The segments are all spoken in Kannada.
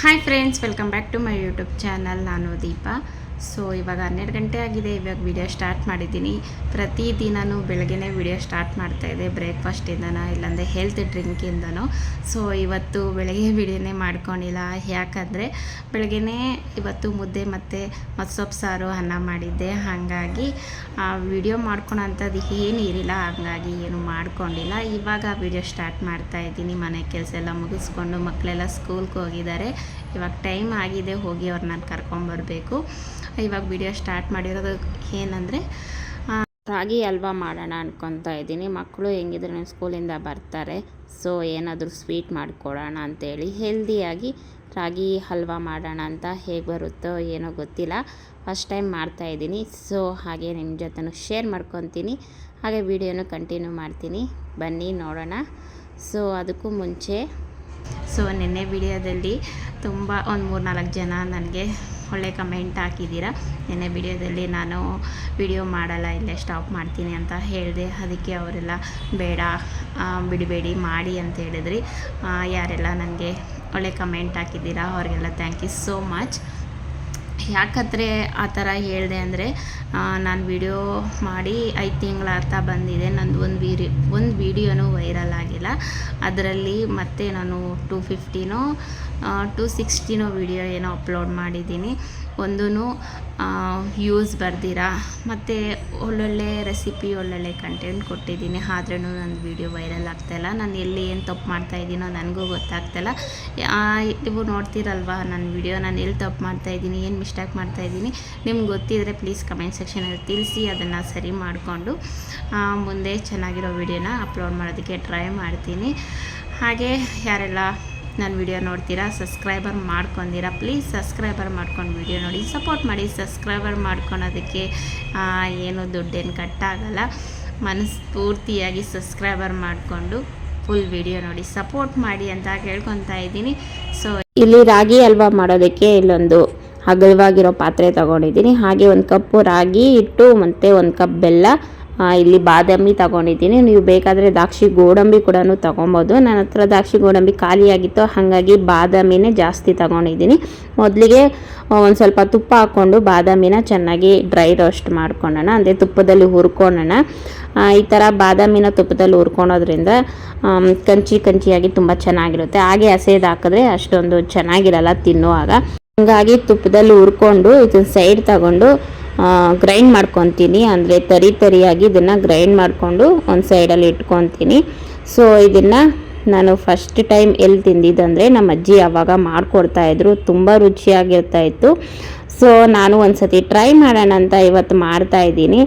Hi friends welcome back to my YouTube channel ನಾನು ದೀಪಾ ಸೊ ಇವಾಗ ಹನ್ನೆರಡು ಗಂಟೆ ಆಗಿದೆ. ಇವಾಗ ವಿಡಿಯೋ ಸ್ಟಾರ್ಟ್ ಮಾಡಿದ್ದೀನಿ. ಪ್ರತಿದಿನವೂ ಬೆಳಗ್ಗೆನೇ ವಿಡಿಯೋ ಸ್ಟಾರ್ಟ್ ಮಾಡ್ತಾಯಿದ್ದೆ ಬ್ರೇಕ್ಫಾಸ್ಟಿಂದನೋ ಇಲ್ಲಾಂದರೆ ಹೆಲ್ತ್ ಡ್ರಿಂಕಿಂದನೋ ಸೊ ಇವತ್ತು ಬೆಳಗ್ಗೆ ವಿಡಿಯೋನೇ ಮಾಡ್ಕೊಂಡಿಲ್ಲ. ಯಾಕಂದರೆ ಬೆಳಗ್ಗೆನೇ ಇವತ್ತು ಮುದ್ದೆ ಮತ್ತು ಮತ್ಸೊಪ್ಪು ಸಾರು ಅನ್ನ ಮಾಡಿದ್ದೆ. ಹಾಗಾಗಿ ವಿಡಿಯೋ ಮಾಡ್ಕೊಳೋಂಥದ್ದು ಏನು ಇರಲಿಲ್ಲ. ಹಾಗಾಗಿ ಏನು ಮಾಡ್ಕೊಂಡಿಲ್ಲ. ಇವಾಗ ವಿಡಿಯೋ ಸ್ಟಾರ್ಟ್ ಮಾಡ್ತಾ ಇದ್ದೀನಿ. ಮನೆ ಕೆಲಸ ಎಲ್ಲ ಮುಗಿಸ್ಕೊಂಡು ಮಕ್ಕಳೆಲ್ಲ ಸ್ಕೂಲ್ಗೆ ಹೋಗಿದ್ದಾರೆ. ಇವಾಗ ಟೈಮ್ ಆಗಿದೆ. ಹೋಗಿ ಅವ್ರನ್ನ ಕರ್ಕೊಂಬರ್ಬೇಕು. ಇವಾಗ ವಿಡಿಯೋ ಸ್ಟಾರ್ಟ್ ಮಾಡಿರೋದು ಏನಂದರೆ ರಾಗಿ ಹಲ್ವಾ ಮಾಡೋಣ ಅನ್ಕೊತಾ ಇದ್ದೀನಿ. ಮಕ್ಕಳು ಹೆಂಗಿದ್ರು ಸ್ಕೂಲಿಂದ ಬರ್ತಾರೆ, ಸೊ ಏನಾದರೂ ಸ್ವೀಟ್ ಮಾಡಿಕೊಡೋಣ ಅಂತೇಳಿ ಹೆಲ್ದಿಯಾಗಿ ರಾಗಿ ಹಲ್ವಾ ಮಾಡೋಣ ಅಂತ ಹೇಗೆ ಬರುತ್ತೋ ಏನೋ ಗೊತ್ತಿಲ್ಲ. ಫಸ್ಟ್ ಟೈಮ್ ಮಾಡ್ತಾಯಿದ್ದೀನಿ ಸೊ ಹಾಗೆ ನಿಮ್ಮ ಜೊತೆನೂ ಶೇರ್ ಮಾಡ್ಕೊತೀನಿ. ಹಾಗೆ ವಿಡಿಯೋನು ಕಂಟಿನ್ಯೂ ಮಾಡ್ತೀನಿ. ಬನ್ನಿ ನೋಡೋಣ. ಸೊ ಅದಕ್ಕೂ ಮುಂಚೆ, ಸೊ ನಿನ್ನೆ ವಿಡಿಯೋದಲ್ಲಿ ತುಂಬ ಒಂದು ಮೂರು ನಾಲ್ಕು ಜನ ನನಗೆ ಒಳ್ಳೆ ಕಮೆಂಟ್ ಹಾಕಿದ್ದೀರಾ? ನಿನ್ನೆ ವಿಡಿಯೋದಲ್ಲಿ ನಾನು ವಿಡಿಯೋ ಮಾಡಲ್ಲ, ಇಲ್ಲೇ ಸ್ಟಾಪ್ ಮಾಡ್ತೀನಿ ಅಂತ ಹೇಳಿದೆ. ಅದಕ್ಕೆ ಅವರೆಲ್ಲ ಬೇಡ ಬಿಡಬೇಡಿ, ಮಾಡಿ ಅಂತ ಹೇಳಿದ್ರಿ. ಯಾರೆಲ್ಲ ನನಗೆ ಒಳ್ಳೆ ಕಮೆಂಟ್ ಹಾಕಿದ್ದೀರಾ, ಅವರಿಗೆಲ್ಲ ಥ್ಯಾಂಕ್ ಯು ಸೋ ಮಚ್ ಯಾಕಂದರೆ ಆ ಥರ ಹೇಳಿದೆ ಅಂದರೆ ನಾನು ವಿಡಿಯೋ ಮಾಡಿ ಐದು ತಿಂಗಳ ಅರ್ಥ ಬಂದಿದೆ. ನಂದು ಒಂದು ವೀರಿ, ಒಂದು ವೀಡಿಯೋನೂ ವೈರಲ್ ಆಗಿಲ್ಲ. ಅದರಲ್ಲಿ ಮತ್ತೆ ನಾನು ಟೂ ಫಿಫ್ಟಿನೋ ಟು ಸಿಕ್ಸ್ಟಿನೋ ವೀಡಿಯೋ ಏನೋ ಅಪ್ಲೋಡ್ ಮಾಡಿದ್ದೀನಿ. ಒಂದೂ ಯೂಸ್ ಬರ್ದಿರಾ? ಮತ್ತು ಒಳ್ಳೊಳ್ಳೆ ರೆಸಿಪಿ ಒಳ್ಳೊಳ್ಳೆ ಕಂಟೆಂಟ್ ಕೊಟ್ಟಿದ್ದೀನಿ. ಆದ್ರೂ ನನ್ನ ವೀಡಿಯೋ ವೈರಲ್ ಆಗ್ತಾಯಿಲ್ಲ ನಾನು ಎಲ್ಲಿ ಏನು ತಪ್ಪು ಮಾಡ್ತಾಯಿದ್ದೀನೋ ನನಗೂ ಗೊತ್ತಾಗ್ತಾಯಿಲ್ಲ ನೀವು ನೋಡ್ತೀರಲ್ವಾ ನನ್ನ ವೀಡಿಯೋ ನಾನು ಎಲ್ಲಿ ತಪ್ಪು ಮಾಡ್ತಾಯಿದ್ದೀನಿ ಏನು ಮಿಸ್ಟೇಕ್ ಮಾಡ್ತಾಯಿದ್ದೀನಿ ನಿಮ್ಗೆ ಗೊತ್ತಿದ್ರೆ ಪ್ಲೀಸ್ ಕಮೆಂಟ್ ಸೆಕ್ಷನಲ್ಲಿ ತಿಳಿಸಿ, ಅದನ್ನು ಸರಿ ಮಾಡಿಕೊಂಡು ಮುಂದೆ ಚೆನ್ನಾಗಿರೋ ವೀಡಿಯೋನ ಅಪ್ಲೋಡ್ ಮಾಡೋದಕ್ಕೆ ಟ್ರೈ ಮಾಡ್ತೀನಿ. ಹಾಗೆ ಯಾರೆಲ್ಲ ನನ್ನ ವಿಡಿಯೋ ನೋಡ್ತೀರಾ, ಸಬ್ಸ್ಕ್ರೈಬರ್ ಮಾಡ್ಕೊಂಡಿರಾ, ಪ್ಲೀಸ್ ಸಬ್ಸ್ಕ್ರೈಬರ್ ಮಾಡ್ಕೊಂಡು ವಿಡಿಯೋ ನೋಡಿ, ಸಪೋರ್ಟ್ ಮಾಡಿ, ಸಬ್ಸ್ಕ್ರೈಬರ್ ಮಾಡ್ಕೊಳೋದಕ್ಕೆ ಏನು ದುಡ್ಡೇನು ಕಟ್ಟಾಗಲ್ಲ. ಮನಸ್ಫೂರ್ತಿಯಾಗಿ ಸಬ್ಸ್ಕ್ರೈಬರ್ ಮಾಡಿಕೊಂಡು ಫುಲ್ ವಿಡಿಯೋ ನೋಡಿ, ಸಪೋರ್ಟ್ ಮಾಡಿ ಅಂತ ಕೇಳ್ಕೊತಾ ಇದ್ದೀನಿ. ಸೊ ಇಲ್ಲಿ ರಾಗಿ ಹಲ್ವಾ ಮಾಡೋದಕ್ಕೆ ಇಲ್ಲೊಂದು ಅಗಲವಾಗಿರೋ ಪಾತ್ರೆ ತಗೊಂಡಿದ್ದೀನಿ. ಹಾಗೆ ಒಂದು ಕಪ್ಪು ರಾಗಿ ಹಿಟ್ಟು ಮತ್ತು ಒಂದು ಕಪ್ ಬೆಲ್ಲ ಇಲ್ಲಿ ಬಾದಾಮಿ ತಗೊಂಡಿದ್ದೀನಿ. ನೀವು ಬೇಕಾದರೆ ದ್ರಾಕ್ಷಿ ಗೋಡಂಬಿ ಕೂಡ ತಗೊಬೋದು. ನನ್ನ ಹತ್ರ ದ್ರಾಕ್ಷಿ ಗೋಡಂಬಿ ಖಾಲಿಯಾಗಿತ್ತು. ಹಾಗಾಗಿ ಬಾದಾಮಿನೇ ಜಾಸ್ತಿ ತಗೊಂಡಿದ್ದೀನಿ. ಮೊದಲಿಗೆ ಒಂದು ಸ್ವಲ್ಪ ತುಪ್ಪ ಹಾಕ್ಕೊಂಡು ಬಾದಾಮಿನ ಚೆನ್ನಾಗಿ ಡ್ರೈ ರೋಸ್ಟ್ ಮಾಡ್ಕೊಳ್ಳೋಣ ಅಂದರೆ ತುಪ್ಪದಲ್ಲಿ ಹುರ್ಕೊಳ್ಳೋಣ ಈ ಥರ ಬಾದಾಮಿನ ತುಪ್ಪದಲ್ಲಿ ಹುರ್ಕೊಳೋದ್ರಿಂದ ಕಂಚಿ ಕಂಚಿಯಾಗಿ ತುಂಬ ಚೆನ್ನಾಗಿರುತ್ತೆ. ಹಾಗೆ ಹಸೇದು ಹಾಕಿದ್ರೆ ಅಷ್ಟೊಂದು ಚೆನ್ನಾಗಿರಲ್ಲ ತಿನ್ನುವಾಗ. ಹಂಗಾಗಿ ತುಪ್ಪದಲ್ಲಿ ಹುರ್ಕೊಂಡು, ಇದನ್ನ ಸೈಡ್ ತಗೊಂಡು ಗ್ರೈಂಡ್ ಮಾಡ್ಕೊತೀನಿ. ಅಂದರೆ ತರಿ ತರಿಯಾಗಿ ಇದನ್ನು ಗ್ರೈಂಡ್ ಮಾಡಿಕೊಂಡು ಒಂದು ಸೈಡಲ್ಲಿ ಇಟ್ಕೊತೀನಿ. ಸೊ ಇದನ್ನು ನಾನು ಫಸ್ಟ್ ಟೈಮ್ ಎಲ್ಲಿ ತಿಂದಿದ್ದಂದರೆ ನಮ್ಮ ಅಜ್ಜಿ ಆವಾಗ ಮಾಡಿಕೊಡ್ತಾಯಿದ್ರು ತುಂಬ ರುಚಿಯಾಗಿರ್ತಾ ಇತ್ತು ಸೊ ನಾನು ಒಂದ್ಸತಿ ಟ್ರೈ ಮಾಡೋಣ ಅಂತ ಇವತ್ತು ಮಾಡ್ತಾ ಇದ್ದೀನಿ.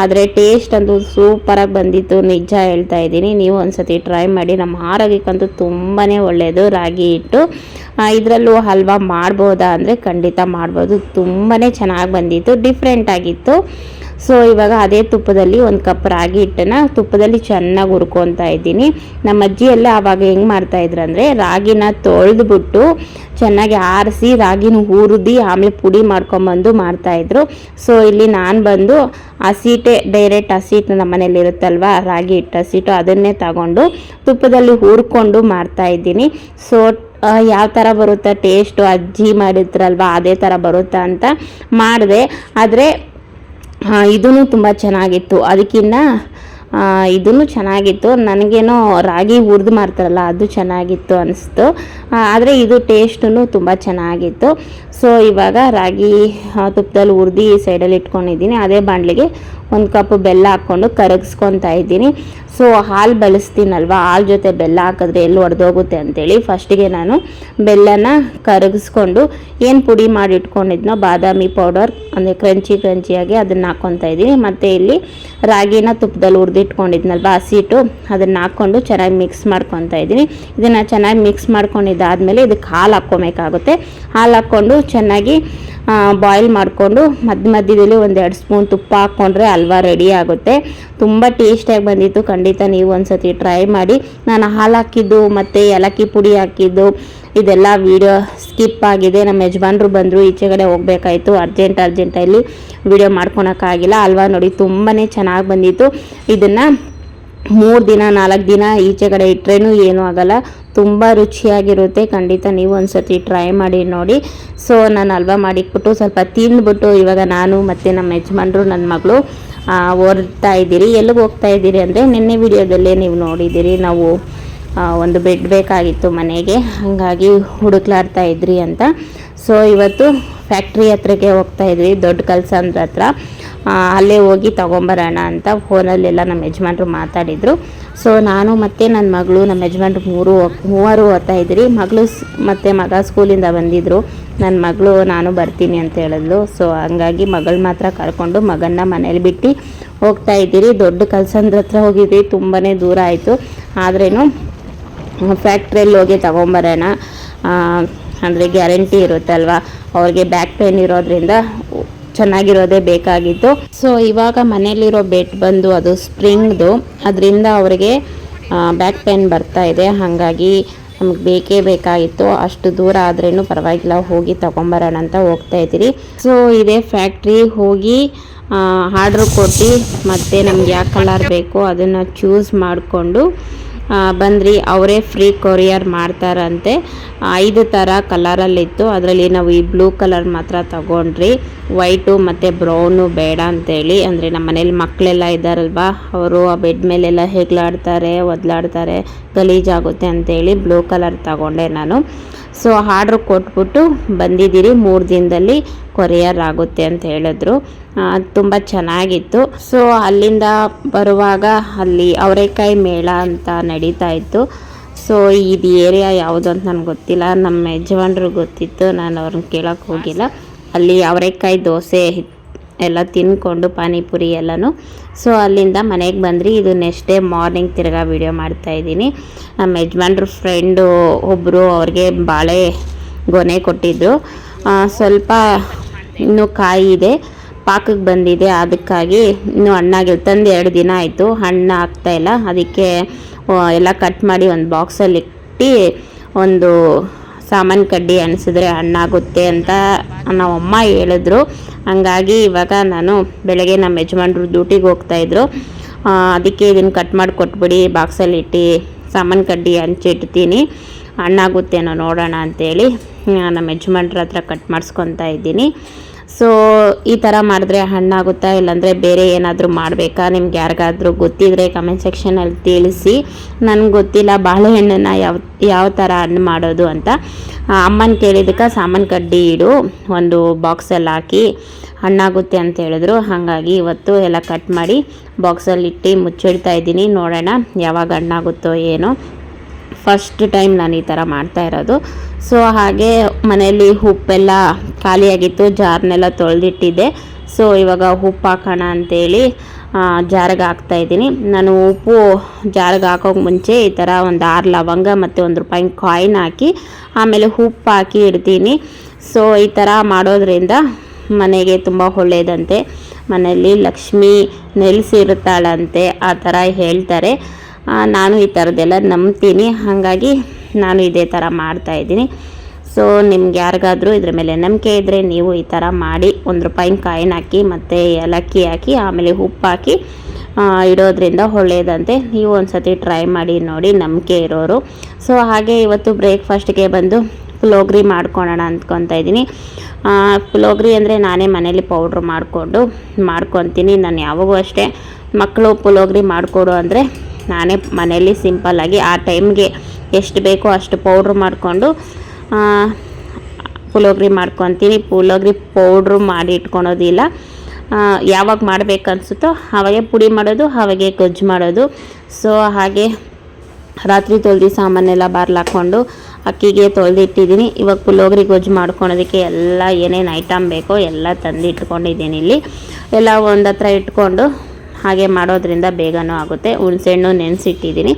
ಆದರೆ ಟೇಸ್ಟ್ ಅಂತೂ ಸೂಪರಾಗಿ ಬಂದಿತ್ತು. ನಿಜ ಹೇಳ್ತಾ ಇದ್ದೀನಿ. ನೀವು ಒಂದ್ಸತಿ ಟ್ರೈ ಮಾಡಿ ನಮ್ಮ ಆರೋಗ್ಯಕ್ಕಂತೂ ತುಂಬಾ ಒಳ್ಳೆಯದು ರಾಗಿ ಹಿಟ್ಟು. ಇದರಲ್ಲೂ ಹಲ್ವಾ ಮಾಡ್ಬೋದಾ ಅಂದರೆ ಖಂಡಿತ ಮಾಡ್ಬೋದು. ತುಂಬಾ ಚೆನ್ನಾಗಿ ಬಂದಿತ್ತು ಡಿಫ್ರೆಂಟ್ ಆಗಿತ್ತು. ಸೊ ಇವಾಗ ಅದೇ ತುಪ್ಪದಲ್ಲಿ ಒಂದು ಕಪ್ ರಾಗಿ ಹಿಟ್ಟನ್ನ ತುಪ್ಪದಲ್ಲಿ ಚೆನ್ನಾಗಿ ಹುರ್ಕೊತಾ ಇದ್ದೀನಿ. ನಮ್ಮ ಅಜ್ಜಿ ಎಲ್ಲ ಆವಾಗ ಹೆಂಗೆ ಮಾಡ್ತಾಯಿದ್ರು ಅಂದರೆ ರಾಗಿನ ತೊಳೆದ್ಬಿಟ್ಟು ಚೆನ್ನಾಗಿ ಆರಿಸಿ ರಾಗಿನ ಹುರಿದು ಆಮೇಲೆ ಪುಡಿ ಮಾಡ್ಕೊಂಬಂದು ಮಾಡ್ತಾಯಿದ್ರು ಸೊ ಇಲ್ಲಿ ನಾನು ಬಂದು ಹಸಿಟೆ ಡೈರೆಕ್ಟ್ ಹಸಿಟ್ಟು ನಮ್ಮ ಮನೇಲಿ ಇರುತ್ತಲ್ವ, ರಾಗಿ ಹಿಟ್ಟು ಹಸಿಟ್ಟು ಅದನ್ನೇ ತಗೊಂಡು ತುಪ್ಪದಲ್ಲಿ ಹುರ್ಕೊಂಡು ಮಾಡ್ತಾಯಿದ್ದೀನಿ ಸೊ ಯಾವ ಥರ ಬರುತ್ತಾ? ಟೇಸ್ಟು ಅಜ್ಜಿ ಮಾಡಿದ್ರಲ್ವ, ಅದೇ ಥರ ಬರುತ್ತಾ ಅಂತ ಮಾಡಿದೆ. ಆದರೆ ಇದೂ ತುಂಬ ಚೆನ್ನಾಗಿತ್ತು. ಅದಕ್ಕಿಂತ ಇದೂ ಚೆನ್ನಾಗಿತ್ತು. ನನಗೇನೋ ರಾಗಿ ಹುರಿದು ಮಾಡ್ತಾರಲ್ಲ, ಅದು ಚೆನ್ನಾಗಿತ್ತು ಅನಿಸ್ತು. ಆದರೆ ಇದು ಟೇಸ್ಟೂ ತುಂಬ ಚೆನ್ನಾಗಿತ್ತು. ಸೊ ಇವಾಗ ರಾಗಿ ತುಪ್ಪದಲ್ಲಿ ಹುರಿದು ಈ ಸೈಡಲ್ಲಿ ಇಟ್ಕೊಂಡಿದ್ದೀನಿ. ಅದೇ ಬಾಣಲಿಗೆ ಒಂದು ಕಪ್ ಬೆಲ್ಲ ಹಾಕ್ಕೊಂಡು ಕರಗಿಸ್ಕೊತಾ ಇದ್ದೀನಿ. ಸೊ ಹಾಲು ಬಳಸ್ತೀನಲ್ವ? ಹಾಲು ಜೊತೆ ಬೆಲ್ಲ ಹಾಕಿದ್ರೆ ಎಲ್ಲಿ ಒಡೆದೋಗುತ್ತೆ ಅಂತೇಳಿ ಫಸ್ಟಿಗೆ ನಾನು ಬೆಲ್ಲನ ಕರಗಿಸ್ಕೊಂಡು ಏನು ಪುಡಿ ಮಾಡಿ ಇಟ್ಕೊಂಡಿದ್ನೋ ಬಾದಾಮಿ ಪೌಡರ್ ಅಂದರೆ ಕ್ರಂಚಿ ಕ್ರಂಚಿಯಾಗಿ ಅದನ್ನು ಹಾಕ್ಕೊತಾ ಇದ್ದೀನಿ. ಮತ್ತು ಇಲ್ಲಿ ರಾಗಿನ ತುಪ್ಪದಲ್ಲಿ ಹುರಿದಿಟ್ಕೊಂಡಿದ್ನಲ್ವ ಹಸಿಟ್ಟು ಅದನ್ನು ಹಾಕ್ಕೊಂಡು ಚೆನ್ನಾಗಿ ಮಿಕ್ಸ್ ಮಾಡ್ಕೊತಾ ಇದ್ದೀನಿ. ಇದನ್ನು ಚೆನ್ನಾಗಿ ಮಿಕ್ಸ್ ಮಾಡ್ಕೊಂಡಿದ್ದಾದಮೇಲೆ ಇದಕ್ಕೆ ಹಾಲು ಹಾಕ್ಕೊಬೇಕಾಗುತ್ತೆ. ಹಾಲು ಹಾಕ್ಕೊಂಡು ಚೆನ್ನಾಗಿ ಬಾಯ್ಲ್ ಮಾಡಿಕೊಂಡು ಮಧ್ಯ ಮಧ್ಯದಲ್ಲಿ ಒಂದೆರಡು ಸ್ಪೂನ್ ತುಪ್ಪ ಹಾಕ್ಕೊಂಡ್ರೆ ಹಲ್ವಾ ರೆಡಿ ಆಗುತ್ತೆ. ತುಂಬ ಟೇಸ್ಟಿಯಾಗಿ ಬಂದಿತ್ತು. ಖಂಡಿತ ನೀವು ಒಂದ್ಸತಿ ಟ್ರೈ ಮಾಡಿ. ನಾನು ಹಾಲು ಹಾಕಿದ್ದು ಮತ್ತು ಏಲಕ್ಕಿ ಪುಡಿ ಹಾಕಿದ್ದು, ಇದೆಲ್ಲ ವೀಡಿಯೋ ಸ್ಕಿಪ್ ಆಗಿದೆ. ನಮ್ಮ ಯಜಮಾನ್ರು ಬಂದರು ಈಚೆಗಡೆ ಹೋಗ್ಬೇಕಾಯ್ತು. ಅರ್ಜೆಂಟ್ ಅರ್ಜೆಂಟಲ್ಲಿ ವೀಡಿಯೋ ಮಾಡ್ಕೊಳಕ್ಕಾಗಿಲ್ಲ ಹಲ್ವಾ ನೋಡಿ ತುಂಬಾ ಚೆನ್ನಾಗಿ ಬಂದಿತ್ತು. ಇದನ್ನು ಮೂರು ದಿನ, ನಾಲ್ಕು ದಿನ ಈಚೆ ಕಡೆ ಇಟ್ರೇನು ಏನೂ ಆಗಲ್ಲ. ತುಂಬ ರುಚಿಯಾಗಿರುತ್ತೆ. ಖಂಡಿತ ನೀವು ಒಂದ್ಸತಿ ಟ್ರೈ ಮಾಡಿ ನೋಡಿ. ಸೊ ನಾನು ಹಲ್ವಾ ಮಾಡಿಟ್ಬಿಟ್ಟು ಸ್ವಲ್ಪ ತಿಂದ್ಬಿಟ್ಟು ಇವಾಗ ನಾನು ಮತ್ತು ನಮ್ಮ ಯಜಮಾನ್ರು ನನ್ನ ಮಗಳು ಹೊರ್ತಾ ಇದ್ದೀರಿ. ಎಲ್ಲಿಗೆ ಹೋಗ್ತಾ ಇದ್ದೀರಿ ಅಂದರೆ ನಿನ್ನೆ ವಿಡಿಯೋದಲ್ಲೇ ನೀವು ನೋಡಿದ್ದೀರಿ. ನಾವು ಒಂದು ಬೆಡ್ ಬೇಕಾಗಿತ್ತು ಮನೆಗೆ. ಹಾಗಾಗಿ ಹುಡುಕ್ಲಾಡ್ತಾ ಇದ್ರಿ ಅಂತ. ಸೊ ಇವತ್ತು ಫ್ಯಾಕ್ಟ್ರಿ ಹತ್ರಕ್ಕೆ ಹೋಗ್ತಾ ಇದ್ವಿ. ದೊಡ್ಡ ಕಲ್ಸಂದ್ರ ಹತ್ರ. ಅಲ್ಲೇ ಹೋಗಿ ತೊಗೊಂಬರೋಣ ಅಂತ ಫೋನಲ್ಲೆಲ್ಲ ನಮ್ಮ ಯಜಮಾನ್ರು ಮಾತಾಡಿದರು. ಸೊ ನಾನು ಮತ್ತು ನನ್ನ ಮಗಳು, ನಮ್ಮ ಯಜಮಾನ್ರು ಮೂರು, ಮೂವರು ಓದ್ತಾ ಇದ್ರಿ ಮಗಳು ಮತ್ತು ಮಗ ಸ್ಕೂಲಿಂದ ಬಂದಿದ್ದರು ನನ್ನ ಮಗಳು, ನಾನು ಬರ್ತೀನಿ ಅಂತ ಹೇಳಿದ್ಲು. ಸೊ ಹಂಗಾಗಿ ಮಗಳು ಮಾತ್ರ ಕರ್ಕೊಂಡು ಮಗನ್ನ ಮನೇಲಿ ಬಿಟ್ಟು ಹೋಗ್ತಾ ಇದ್ದೀರಿ. ದೊಡ್ಡ ಕಲ್ಸಂದ್ರ ಹತ್ರ ಹೋಗಿದ್ವಿ ತುಂಬಾ ದೂರ ಆಯಿತು. ಆದ್ರೇನು, ಫ್ಯಾಕ್ಟ್ರಿಯಲ್ಲಿ ಹೋಗಿ ತೊಗೊಂಬರೋಣ. ಅಂದರೆ ಗ್ಯಾರಂಟಿ ಇರುತ್ತಲ್ವ? ಅವ್ರಿಗೆ ಬ್ಯಾಕ್ ಪೇನ್ ಇರೋದ್ರಿಂದ ಚೆನ್ನಾಗಿರೋದೇ ಬೇಕಾಗಿತ್ತು ಸೊ ಇವಾಗ ಮನೇಲಿರೋ ಬೆಡ್ ಬಂದು ಅದು ಸ್ಪ್ರಿಂಗ್ದು. ಅದರಿಂದ ಅವರಿಗೆ ಬ್ಯಾಕ್ ಪೇನ್ ಬರ್ತಾ ಇದೆ. ಹಾಗಾಗಿ ನಮ್ಗೆ ಬೇಕೇ ಬೇಕಾಗಿತ್ತು. ಅಷ್ಟು ದೂರ ಆದ್ರೂ ಪರವಾಗಿಲ್ಲ, ಹೋಗಿ ತೊಗೊಂಬರೋಣ ಅಂತ ಹೋಗ್ತಾ ಇದ್ದೀರಿ. ಸೊ ಇದೇ ಫ್ಯಾಕ್ಟ್ರಿ ಹೋಗಿ ಆರ್ಡ್ರ್ ಕೊಟ್ಟು ಮತ್ತು ನಮ್ಗೆ ಯಾವ ಕಲರ್ ಬೇಕೋ ಅದನ್ನು ಚೂಸ್ ಮಾಡಿಕೊಂಡು ಬಂದ್ರಿ, ಅವರೇ ಫ್ರೀ ಕೊರಿಯರ್ ಮಾಡ್ತಾರಂತೆ. ಐದು ಥರ ಕಲರಲ್ಲಿತ್ತು. ಅದರಲ್ಲಿ ನಾವು ಈ ಬ್ಲೂ ಕಲರ್ ಮಾತ್ರ ತಗೊಂಡ್ರಿ. ವೈಟು ಮತ್ತು ಬ್ರೌನು ಬೇಡ ಅಂತೇಳಿ. ಅಂದರೆ ನಮ್ಮ ಮನೇಲಿ ಮಕ್ಕಳೆಲ್ಲ ಇದ್ದಾರಲ್ವಾ, ಅವರು ಆ ಬೆಡ್ ಮೇಲೆಲ್ಲ ಹೆಗ್ಲಾಡ್ತಾರೆ, ಒದ್ಲಾಡ್ತಾರೆ, ಗಲೀಜಾಗುತ್ತೆ ಅಂತೇಳಿ ಬ್ಲೂ ಕಲರ್ ತಗೊಂಡೆ ನಾನು. ಸೊ ಆರ್ಡ್ರ್ ಕೊಟ್ಬಿಟ್ಟು ಬಂದಿದ್ದೀರಿ. ಮೂರು ದಿನದಲ್ಲಿ ಕೊರಿಯರ್ ಆಗುತ್ತೆ ಅಂತ ಹೇಳಿದ್ರು. ತುಂಬ ಚೆನ್ನಾಗಿತ್ತು. ಸೊ ಅಲ್ಲಿಂದ ಬರುವಾಗ ಅಲ್ಲಿ ಅವರೆಕಾಯಿ ಮೇಳ ಅಂತ ನಡೀತಾ ಇತ್ತು. ಸೊ ಇದು ಏರಿಯಾ ಯಾವುದು ಅಂತ ನನಗೆ ಗೊತ್ತಿಲ್ಲ. ನಮ್ಮ ಯಜಮಾನ್ರಿಗೆ ಗೊತ್ತಿತ್ತು. ನಾನು ಅವ್ರನ್ನ ಕೇಳೋಕ್ಕೆ ಹೋಗಿಲ್ಲ. ಅಲ್ಲಿ ಅವರೆಕಾಯಿ ದೋಸೆ ಎಲ್ಲ ತಿನ್ಕೊಂಡು ಪಾನಿಪುರಿ ಎಲ್ಲನೂ. ಸೊ ಅಲ್ಲಿಂದ ಮನೆಗೆ ಬಂದ್ರಿ. ಇದು ನೆಕ್ಸ್ಟ್ ಡೇ ಮಾರ್ನಿಂಗ್ ತಿರ್ಗಾ ವಿಡಿಯೋ ಮಾಡ್ತಾ ಇದ್ದೀನಿ. ನಮ್ಮ ಯಜಮಾನ್ರ ಫ್ರೆಂಡು ಒಬ್ಬರು ಅವ್ರಿಗೆ ಬಾಳೆ ಗೊನೆ ಕೊಟ್ಟಿದ್ದರು ಸ್ವಲ್ಪ ಇನ್ನೂ ಕಾಯಿ ಇದೆ. ಪಾಕಕ್ಕೆ ಬಂದಿದೆ. ಅದಕ್ಕಾಗಿ ಇನ್ನೂ ಹಣ್ಣಾಗಿಲ್ಲ ತಂದು ಎರಡು ದಿನ ಆಯಿತು. ಹಣ್ಣು ಆಗ್ತಾಯಿಲ್ಲ ಅದಕ್ಕೆ ಎಲ್ಲ ಕಟ್ ಮಾಡಿ ಒಂದು ಬಾಕ್ಸಲ್ಲಿ ಇಟ್ಟು ಒಂದು ಸಾಮಾನು ಕಡ್ಡಿ ಅನಿಸಿದ್ರೆ ಹಣ್ಣಾಗುತ್ತೆ ಅಂತ ನಮ್ಮಮ್ಮ ಹೇಳಿದ್ರು. ಹಂಗಾಗಿ ಇವಾಗ ನಾನು ಬೆಳಗ್ಗೆ ನಮ್ಮ ಯಜಮಾನ್ರು ಡ್ಯೂಟಿಗೆ ಹೋಗ್ತಾಯಿದ್ರು ಅದಕ್ಕೆ ಇದನ್ನು ಕಟ್ ಮಾಡಿ ಕೊಟ್ಬಿಡಿ ಬಾಕ್ಸಲ್ಲಿ ಇಟ್ಟು ಸಾಮಾನು ಕಡ್ಡಿ ಹಂಚಿಡ್ತೀನಿ ಹಣ್ಣಾಗುತ್ತೇನೋ ನೋಡೋಣ ಅಂತೇಳಿ ಆ, ನಮ್ಮ ಯಜಮಾನ್ರ ಹತ್ರ ಕಟ್ ಮಾಡಿಸ್ಕೊತಾ ಇದ್ದೀನಿ. ಸೊ ಈ ಥರ ಮಾಡಿದ್ರೆ ಹಣ್ಣಾಗುತ್ತಾ ಇಲ್ಲಾಂದರೆ ಬೇರೆ ಏನಾದರೂ ಮಾಡಬೇಕಾ? ನಿಮ್ಗೆ ಯಾರಿಗಾದರೂ ಗೊತ್ತಿದ್ರೆ ಕಮೆಂಟ್ ಸೆಕ್ಷನಲ್ಲಿ ತಿಳಿಸಿ. ನನಗೆ ಗೊತ್ತಿಲ್ಲ ಬಾಳೆಹಣ್ಣನ್ನು ಯಾವ ಯಾವ ಥರ ಹಣ್ಣು ಮಾಡೋದು ಅಂತ. ಅಮ್ಮನ ಕೇಳಿದ್ದಕ್ಕೆ ಸಾಮಾನು ಕಡ್ಡಿ ಇಡು, ಒಂದು ಬಾಕ್ಸಲ್ಲಿ ಹಾಕಿ ಹಣ್ಣಾಗುತ್ತೆ ಅಂತ ಹೇಳಿದ್ರು. ಹಾಗಾಗಿ ಇವತ್ತು ಎಲ್ಲ ಕಟ್ ಮಾಡಿ ಬಾಕ್ಸಲ್ಲಿ ಇಟ್ಟು ಮುಚ್ಚಿಡ್ತಾ ಇದ್ದೀನಿ. ನೋಡೋಣ ಯಾವಾಗ ಹಣ್ಣಾಗುತ್ತೋ ಏನೋ. ಫಸ್ಟ್ ಟೈಮ್ ನಾನು ಈ ಥರ ಮಾಡ್ತಾ ಇರೋದು. ಸೊ ಹಾಗೆ ಮನೆಯಲ್ಲಿ ಉಪ್ಪೆಲ್ಲ ಖಾಲಿಯಾಗಿತ್ತು, ಜಾರ್ನೆಲ್ಲ ತೊಳೆದಿಟ್ಟಿದ್ದೆ. ಸೊ ಇವಾಗ ಉಪ್ಪು ಹಾಕೋಣ ಅಂತೇಳಿ ಜಾರಿಗೆ ಹಾಕ್ತಾ ಇದ್ದೀನಿ. ನಾನು ಉಪ್ಪು ಜಾರಿಗೆ ಹಾಕೋಕೆ ಮುಂಚೆ ಈ ಥರ ಒಂದು ಆರು ಲವಂಗ ಮತ್ತು ಒಂದು ರೂಪಾಯಿ ಕಾಯಿನ್ ಹಾಕಿ, ಆಮೇಲೆ ಉಪ್ಪು ಹಾಕಿ ಇಡ್ತೀನಿ. ಸೊ ಈ ಥರ ಮಾಡೋದ್ರಿಂದ ಮನೆಗೆ ತುಂಬ ಒಳ್ಳೆಯದಂತೆ. ಮನೆಯಲ್ಲಿ ಲಕ್ಷ್ಮಿ ನೆಲೆಸಿರುತ್ತಾಳಂತೆ, ಆ ಥರ ಹೇಳ್ತಾರೆ. ನಾನು ಈ ಥರದ್ದೆಲ್ಲ ನಂಬ್ತೀನಿ. ಹಾಗಾಗಿ ನಾನು ಇದೇ ಥರ ಮಾಡ್ತಾ ಇದ್ದೀನಿ. ಸೊ ನಿಮ್ಗೆ ಯಾರಿಗಾದರೂ ಇದ್ರ ಮೇಲೆ ನಂಬಿಕೆ ಇದ್ದರೆ ನೀವು ಈ ಥರ ಮಾಡಿ, ಒಂದು ರೂಪಾಯಿ ಕಾಯಿನ ಹಾಕಿ ಮತ್ತು ಏಲಕ್ಕಿ ಹಾಕಿ, ಆಮೇಲೆ ಉಪ್ಪು ಹಾಕಿ ಇಡೋದ್ರಿಂದ ಒಳ್ಳೆಯದಂತೆ ನೀವು ಒಂದು ಸತಿ ಟ್ರೈ ಮಾಡಿ ನೋಡಿ ನಂಬಿಕೆ ಇರೋರು. ಸೊ ಹಾಗೆ ಇವತ್ತು ಬ್ರೇಕ್ಫಾಸ್ಟ್ಗೆ ಬಂದು ಪುಲೋಗ್ರಿ ಮಾಡ್ಕೊಳೋಣ ಅಂದ್ಕೊತಾ ಇದ್ದೀನಿ. ಪುಲೋಗ್ರಿ ಅಂದರೆ ನಾನೇ ಮನೇಲಿ ಪೌಡ್ರ್ ಮಾಡಿಕೊಂಡು ಮಾಡ್ಕೊತೀನಿ. ನಾನು ಯಾವಾಗೂ ಅಷ್ಟೇ. ಮಕ್ಕಳು ಪುಲೋಗ್ರಿ ಮಾಡಿಕೊಡು ಅಂದರೆ ನಾನೇ ಮನೇಲಿ ಸಿಂಪಲ್ಲಾಗಿ ಆ ಟೈಮ್ಗೆ ಎಷ್ಟು ಬೇಕೋ ಅಷ್ಟು ಪೌಡ್ರ್ ಮಾಡಿಕೊಂಡು ಪುಲೋಗ್ರಿ ಮಾಡ್ಕೊತೀನಿ ಪುಲೋಗ್ರಿ ಪೌಡ್ರು ಮಾಡಿ ಇಟ್ಕೊಳೋದಿಲ್ಲ. ಯಾವಾಗ ಮಾಡಬೇಕನ್ಸುತ್ತೋ ಆವಾಗೆ ಪುಡಿ ಮಾಡೋದು ಆವಾಗೆ ಗೊಜ್ಜು ಮಾಡೋದು. ಸೊ ಹಾಗೆ ರಾತ್ರಿ ತೊಳೆದು ಸಾಮಾನೆಲ್ಲ ಬಾರ್ಲ್ ಹಾಕ್ಕೊಂಡು ಅಕ್ಕಿಗೆ ತೊಳೆದಿಟ್ಟಿದ್ದೀನಿ ಇವಾಗ ಪುಲೋಗ್ರಿ ಗೊಜ್ಜು ಮಾಡ್ಕೊಳೋದಕ್ಕೆ ಎಲ್ಲ ಏನೇನು ಐಟಮ್ ಬೇಕೋ ಎಲ್ಲ ತಂದು ಇಟ್ಕೊಂಡಿದ್ದೀನಿ ಇಲ್ಲಿ. ಎಲ್ಲ ಒಂದು ಹತ್ರ ಇಟ್ಕೊಂಡು ಹಾಗೆ ಮಾಡೋದ್ರಿಂದ ಬೇಗನೂ ಆಗುತ್ತೆ. ಹುಣಸೆಹಣ್ಣು ನೆನೆಸಿಟ್ಟಿದ್ದೀನಿ.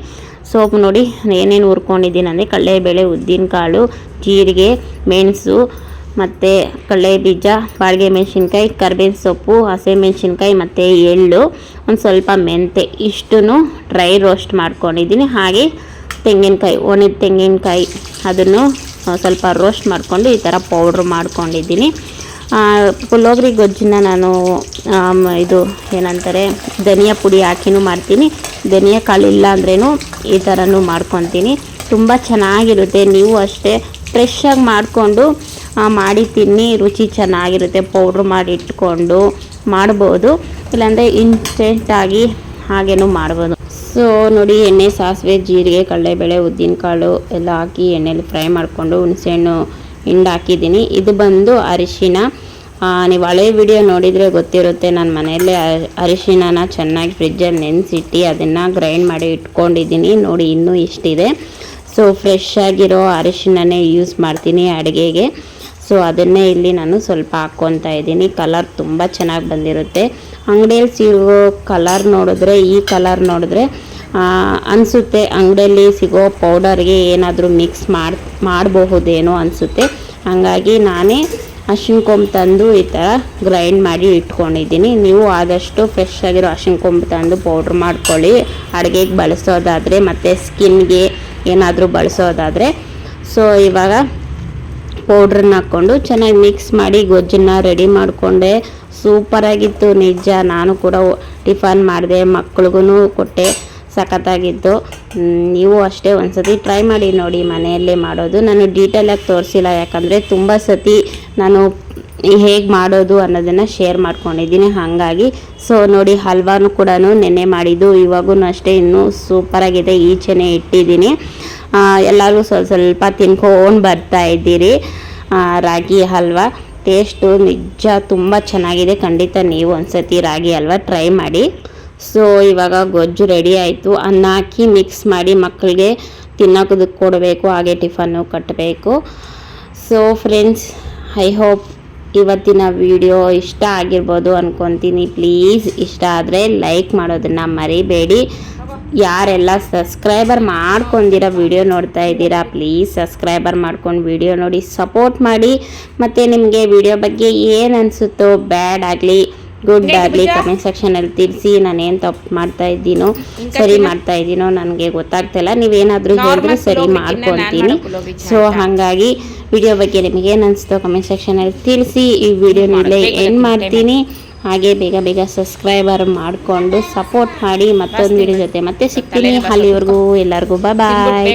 ಸೋಪು ನೋಡಿ, ಏನೇನು ಹುರ್ಕೊಂಡಿದ್ದೀನಿ ಅಂದರೆ ಕಡಲೆಬೇಳೆ, ಉದ್ದಿನಕಾಳು, ಜೀರಿಗೆ, ಮೆಣಸು ಮತ್ತು ಕಡಲೆ ಬೀಜ ಬಾಡಿಗೆ ಮೆಣಸಿನ್ಕಾಯಿ, ಕರ್ಬೇವಿನ ಸೊಪ್ಪು ಹಸಿಮೆಣ್ಸಿನ್ಕಾಯಿ ಮತ್ತು ಎಳ್ಳು, ಒಂದು ಸ್ವಲ್ಪ ಮೆಂತೆ ಇಷ್ಟೂ ಡ್ರೈ ರೋಸ್ಟ್ ಮಾಡ್ಕೊಂಡಿದ್ದೀನಿ. ಹಾಗೆ ತೆಂಗಿನಕಾಯಿ, ಒಣದ ತೆಂಗಿನಕಾಯಿ ಅದನ್ನು ಸ್ವಲ್ಪ ರೋಸ್ಟ್ ಮಾಡಿಕೊಂಡು ಈ ಥರ ಪೌಡ್ರ್ ಮಾಡ್ಕೊಂಡಿದ್ದೀನಿ. ಪುಳೋಗ್ರಿ ಗೊಜ್ಜನ್ನ ನಾನು ಇದು ಏನಂತಾರೆ, ಧನಿಯ ಪುಡಿ ಹಾಕಿನೂ ಮಾಡ್ತೀನಿ. ಧನಿಯ ಕಾಳು ಇಲ್ಲ ಅಂದ್ರೂ ಈ ಥರನೂ ಮಾಡ್ಕೊತೀನಿ. ತುಂಬ ಚೆನ್ನಾಗಿರುತ್ತೆ. ನೀವು ಅಷ್ಟೇ ಫ್ರೆಶ್ಶಾಗಿ ಮಾಡಿಕೊಂಡು ಮಾಡಿ ತಿನ್ನಿ. ರುಚಿ ಚೆನ್ನಾಗಿರುತ್ತೆ. ಪೌಡ್ರ್ ಮಾಡಿ ಇಟ್ಕೊಂಡು ಮಾಡ್ಬೋದು. ಇಲ್ಲಾಂದರೆ ಇನ್ಸ್ಟೆಂಟಾಗಿ ಹಾಗೇನೂ ಮಾಡ್ಬೋದು. ಸೊ ನೋಡಿ ಎಣ್ಣೆ, ಸಾಸಿವೆ, ಜೀರಿಗೆ, ಕಡಲೆಬೇಳೆ, ಉದ್ದಿನಕಾಳು ಎಲ್ಲ ಹಾಕಿ ಎಣ್ಣೆಲಿ ಫ್ರೈ ಮಾಡಿಕೊಂಡು ಹುಣಸೆಹಣ್ಣು ಹಿಂಡು ಹಾಕಿದ್ದೀನಿ ಇದು ಬಂದು ಅರಿಶಿನ. ನೀವು ಹಳೆ ವಿಡಿಯೋ ನೋಡಿದರೆ ಗೊತ್ತಿರುತ್ತೆ, ನಾನು ಮನೆಯಲ್ಲೇ ಅರಿಶಿಣನ ಚೆನ್ನಾಗಿ ಫ್ರಿಜ್ಜಲ್ಲಿ ನೆನೆಸಿಟ್ಟು ಅದನ್ನು ಗ್ರೈಂಡ್ ಮಾಡಿ ಇಟ್ಕೊಂಡಿದ್ದೀನಿ. ನೋಡಿ, ಇನ್ನೂ ಇಷ್ಟಿದೆ. ಸೊ ಫ್ರೆಶ್ ಆಗಿರೋ ಅರಿಶಿಣನೇ ಯೂಸ್ ಮಾಡ್ತೀನಿ ಅಡುಗೆಗೆ. ಸೊ ಅದನ್ನೇ ಇಲ್ಲಿ ನಾನು ಸ್ವಲ್ಪ ಹಾಕ್ಕೊತಾ ಇದ್ದೀನಿ. ಕಲರ್ ತುಂಬ ಚೆನ್ನಾಗಿ ಬಂದಿರುತ್ತೆ. ಅಂಗಡಿಯಲ್ಲಿ ಸಿಗೋ ಕಲರ್ ನೋಡಿದ್ರೆ, ಈ ಕಲರ್ ನೋಡಿದ್ರೆ ಅನಿಸುತ್ತೆ ಅಂಗಡಿಯಲ್ಲಿ ಸಿಗೋ ಪೌಡರ್ಗೆ ಏನಾದರೂ ಮಿಕ್ಸ್ ಮಾಡಿ, ಮಾಡಬಹುದೇನೋ ಅನಿಸುತ್ತೆ. ಹಾಗಾಗಿ ನಾನೇ ಹಸಿನ ಕೊಂಬು ತಂದು ಈ ಥರ ಗ್ರೈಂಡ್ ಮಾಡಿ ಇಟ್ಕೊಂಡಿದ್ದೀನಿ. ನೀವು ಆದಷ್ಟು ಫ್ರೆಶ್ ಆಗಿರೋ ಹಸಿನ ಕೊಂಬು ತಂದು ಪೌಡ್ರ್ ಮಾಡ್ಕೊಳ್ಳಿ. ಅಡುಗೆಗೆ ಬಳಸೋದಾದರೆ ಮತ್ತು ಸ್ಕಿನ್ಗೆ ಏನಾದರೂ ಬಳಸೋದಾದರೆ. ಸೊ ಇವಾಗ ಪೌಡ್ರನ್ನ ಹಾಕ್ಕೊಂಡು ಚೆನ್ನಾಗಿ ಮಿಕ್ಸ್ ಮಾಡಿ ಗೊಜ್ಜನ್ನ ರೆಡಿ ಮಾಡಿಕೊಂಡೆ. ಸೂಪರಾಗಿತ್ತು ನಿಜ. ನಾನು ಕೂಡ ಟಿಫನ್ ಮಾಡಿದೆ ಮಕ್ಳಿಗೂ ಕೊಟ್ಟೆ. ಸಖತ್ತಾಗಿತ್ತು. ನೀವು ಅಷ್ಟೇ ಒಂದ್ಸತಿ ಟ್ರೈ ಮಾಡಿ ನೋಡಿ ಮನೆಯಲ್ಲೇ ಮಾಡೋದು. ನಾನು ಡೀಟೇಲಾಗಿ ತೋರಿಸಿಲ್ಲ, ಯಾಕಂದರೆ ತುಂಬ ಸತಿ ನಾನು ಹೇಗೆ ಮಾಡೋದು ಅನ್ನೋದನ್ನು ಶೇರ್ ಮಾಡ್ಕೊಂಡಿದ್ದೀನಿ. ಹಾಗಾಗಿ ಸೊ ನೋಡಿ ಹಲ್ವಾನು ಕೂಡ ನೆನೆ ಮಾಡಿದ್ದು. ಇವಾಗೂ ಅಷ್ಟೇ ಇನ್ನೂ ಸೂಪರಾಗಿದೆ ಈಚೆನೆ ಇಟ್ಟಿದ್ದೀನಿ. ಎಲ್ಲರೂ ಸ್ವಲ್ಪ ಸ್ವಲ್ಪ ತಿನ್ಕೊಂಡು ಬರ್ತಾ ಇದ್ದೀರಿ. ರಾಗಿ ಹಲ್ವಾ. ಟೇಸ್ಟು ನಿಜ ತುಂಬ ಚೆನ್ನಾಗಿದೆ. ಖಂಡಿತ ನೀವು ಒಂದ್ಸತಿ ರಾಗಿ ಹಲ್ವಾ ಟ್ರೈ ಮಾಡಿ. ಸೊ ಇವಾಗ ಗೊಜ್ಜು ರೆಡಿ ಆಯಿತು. ಅನ್ನ ಹಾಕಿ ಮಿಕ್ಸ್ ಮಾಡಿ ಮಕ್ಕಳಿಗೆ ತಿನ್ನೋದಕ್ಕೆ ಕೊಡಬೇಕು, ಹಾಗೆ ಟಿಫನ್ನು ಕಟ್ಟಬೇಕು ಸೊ ಫ್ರೆಂಡ್ಸ್ ಐ ಹೋಪ್ ಇವತ್ತಿನ ವಿಡಿಯೋ ಇಷ್ಟ ಆಗಿರ್ಬೋದು ಅಂದ್ಕೊತೀನಿ ಪ್ಲೀಸ್ ಇಷ್ಟ ಆದರೆ ಲೈಕ್ ಮಾಡೋದನ್ನು ಮರಿಬೇಡಿ. ಯಾರೆಲ್ಲ ಸಬ್ಸ್ಕ್ರೈಬರ್ ಮಾಡ್ಕೊಂಡಿರೋ ವಿಡಿಯೋ ನೋಡ್ತಾ ಇದ್ದೀರಾ ಪ್ಲೀಸ್ ಸಬ್ಸ್ಕ್ರೈಬರ್ ಮಾಡ್ಕೊಂಡು ವಿಡಿಯೋ ನೋಡಿ ಸಪೋರ್ಟ್ ಮಾಡಿ. ಮತ್ತು ನಿಮಗೆ ವಿಡಿಯೋ ಬಗ್ಗೆ ಏನು ಅನಿಸುತ್ತೋ ಬ್ಯಾಡ್ ಆಗಲಿ ಗುಡ್ ಆಗಲಿ ಕಮೆಂಟ್ ಸೆಕ್ಷನಲ್ಲಿ ತಿಳಿಸಿ ನಾನು ಏನು ತಪ್ಪು ಮಾಡ್ತಾ ಇದ್ದೀನೋ ಸರಿ ಮಾಡ್ತಾ ಇದ್ದೀನೋ ನನಗೆ ಗೊತ್ತಾಗ್ತಿಲ್ಲ ನೀವೇನಾದರೂ ಹೇಳಿದ್ರೆ ಸರಿ ಮಾಡ್ಕೊತೀನಿ ಸೊ ಹಾಗಾಗಿ ವಿಡಿಯೋ ಬಗ್ಗೆ ನಿಮಗೆ ಏನು ಅನಿಸ್ತೋ ಕಮೆಂಟ್ ಸೆಕ್ಷನಲ್ಲಿ ತಿಳಿಸಿ. ಈ ವಿಡಿಯೋನಲ್ಲೇ ಏನು ಮಾಡ್ತೀನಿ. ಹಾಗೆ ಬೇಗ ಬೇಗ ಸಬ್ಸ್ಕ್ರೈಬರ್ ಮಾಡಿಕೊಂಡು ಸಪೋರ್ಟ್ ಮಾಡಿ. ಮತ್ತೊಂದು ವಿಡಿಯೋ ಜೊತೆ ಮತ್ತೆ ಸಿಗ್ತೀನಿ. ಅಲ್ಲಿವರೆಗೂ ಎಲ್ಲರಿಗೂ ಬಾಯ್